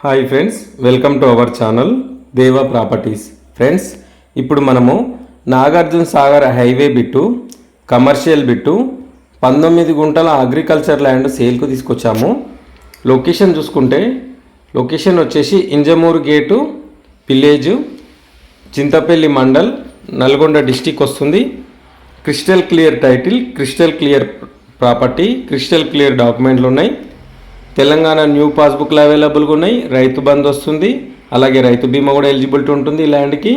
Hi friends welcome to our channel Deva properties friends ఇప్పుడు మనము Nagarjuna Sagar highway bit commercial bit పంతొమ్మిది గుంటల agriculture land సేల్కు తీసుకొచ్చాము. Location చూసుకుంటే లొకేషన్ వచ్చేసి Injamuru gate village Chintapalli mandal Nalgonda district వస్తుంది. Crystal clear title crystal clear property crystal clear డాక్యుమెంట్లు ఉన్నాయి. తెలంగాణ న్యూ పాస్బుక్లు అవైలబుల్గా ఉన్నాయి రైతు బంద్ వస్తుంది అలాగే రైతు బీమా కూడా ఎలిజిబిలిటీ ఉంటుంది ల్యాండ్కి.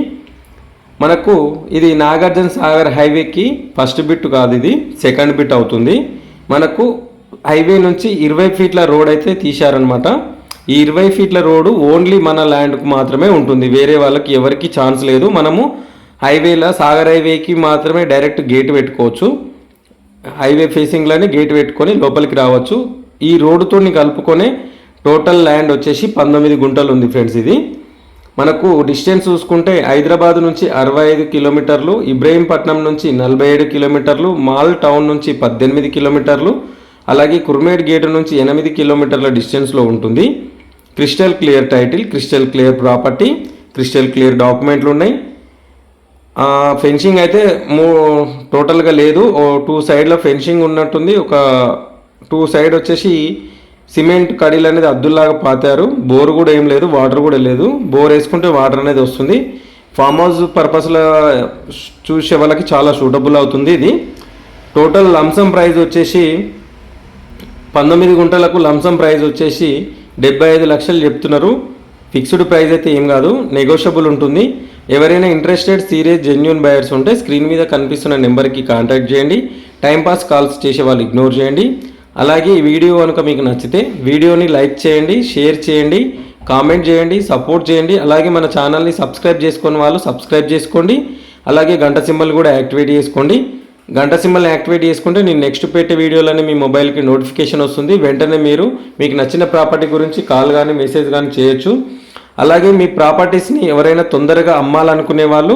మనకు ఇది నాగార్జున సాగర్ హైవేకి ఫస్ట్ బిట్ కాదు ఇది సెకండ్ బిట్ అవుతుంది. మనకు హైవే నుంచి ఇరవై ఫీట్ల రోడ్ అయితే తీశారనమాట ఈ ఇరవై ఫీట్ల రోడ్డు ఓన్లీ మన ల్యాండ్కు మాత్రమే ఉంటుంది వేరే వాళ్ళకి ఎవరికి ఛాన్స్ లేదు. మనము హైవేలో సాగర్ హైవేకి మాత్రమే డైరెక్ట్ గేట్ పెట్టుకోవచ్చు. హైవే ఫేసింగ్లోనే గేట్ పెట్టుకొని లోపలికి రావచ్చు. ఈ రోడ్డుతో కలుపుకొని టోటల్ ల్యాండ్ వచ్చేసి పంతొమ్మిది గుంటలు ఉంది ఫ్రెండ్స్ ఇది. మనకు డిస్టెన్స్ చూసుకుంటే హైదరాబాద్ నుంచి అరవై ఐదు కిలోమీటర్లు ఇబ్రహీంపట్నం నుంచి నలభై ఏడు కిలోమీటర్లు మాల్ టౌన్ నుంచి పద్దెనిమిది కిలోమీటర్లు అలాగే కుర్మేడ్ గేట్ నుంచి ఎనిమిది కిలోమీటర్ల డిస్టెన్స్లో ఉంటుంది. Crystal clear title crystal clear property crystal clear డాక్యుమెంట్లు ఉన్నాయి. ఫెన్సింగ్ అయితే మూ టోటల్గా లేదు. టూ సైడ్లో ఫెన్సింగ్ ఉన్నట్టుంది. ఒక టూ సైడ్ వచ్చేసి సిమెంట్ కడీలు అనేది అద్దుల్లాగా పాతారు. బోర్ కూడా ఏం లేదు వాటర్ కూడా లేదు. బోర్ వేసుకుంటే వాటర్ అనేది వస్తుంది. ఫామ్ హౌస్ పర్పస్లో చూసే వాళ్ళకి చాలా సూటబుల్ అవుతుంది ఇది. టోటల్ లంసం ప్రైస్ వచ్చేసి పంతొమ్మిది గుంటలకు లంసం ప్రైస్ వచ్చేసి డెబ్బై ఐదు లక్షలు చెప్తున్నారు. ఫిక్స్డ్ ప్రైస్ అయితే ఏం కాదు నెగోషియబుల్ ఉంటుంది. ఎవరైనా ఇంట్రెస్టెడ్ సీరియస్ జెన్యున్ బయర్స్ ఉంటే స్క్రీన్ మీద కనిపిస్తున్న నెంబర్కి కాంటాక్ట్ చేయండి. టైంపాస్ కాల్స్ చేసే వాళ్ళు ఇగ్నోర్ చేయండి. అలాగే ఈ వీడియో కనుక మీకు నచ్చితే వీడియోని లైక్ చేయండి షేర్ చేయండి కామెంట్ చేయండి సపోర్ట్ చేయండి. అలాగే మన ఛానల్ని సబ్స్క్రైబ్ చేసుకున్న వాళ్ళు సబ్స్క్రైబ్ చేసుకోండి. అలాగే గంట సింబల్ కూడా యాక్టివేట్ చేసుకోండి. గంట సింబల్ యాక్టివేట్ చేసుకుంటే నేను నెక్స్ట్ పెట్టే వీడియోలోనే మీ మొబైల్కి నోటిఫికేషన్ వస్తుంది. వెంటనే మీరు మీకు నచ్చిన ప్రాపర్టీ గురించి కాల్ కానీ మెసేజ్ కానీ చేయొచ్చు. అలాగే మీ ప్రాపర్టీస్ని ఎవరైనా తొందరగా అమ్మాలనుకునే వాళ్ళు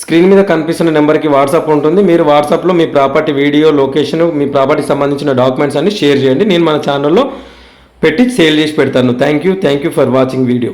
స్క్రీన్ మీద కనిపిస్తున్న నెంబర్కి వాట్సాప్ ఉంటుంది. మీరు వాట్సాప్లో మీ ప్రాపర్టీ వీడియో లొకేషన్ మీ ప్రాపర్టీకి సంబంధించిన డాక్యుమెంట్స్ అన్ని షేర్ చేయండి. నేను మన ఛానల్లో పెట్టి సేల్ చేసి పెడతాను. Thank you thank you for watching video.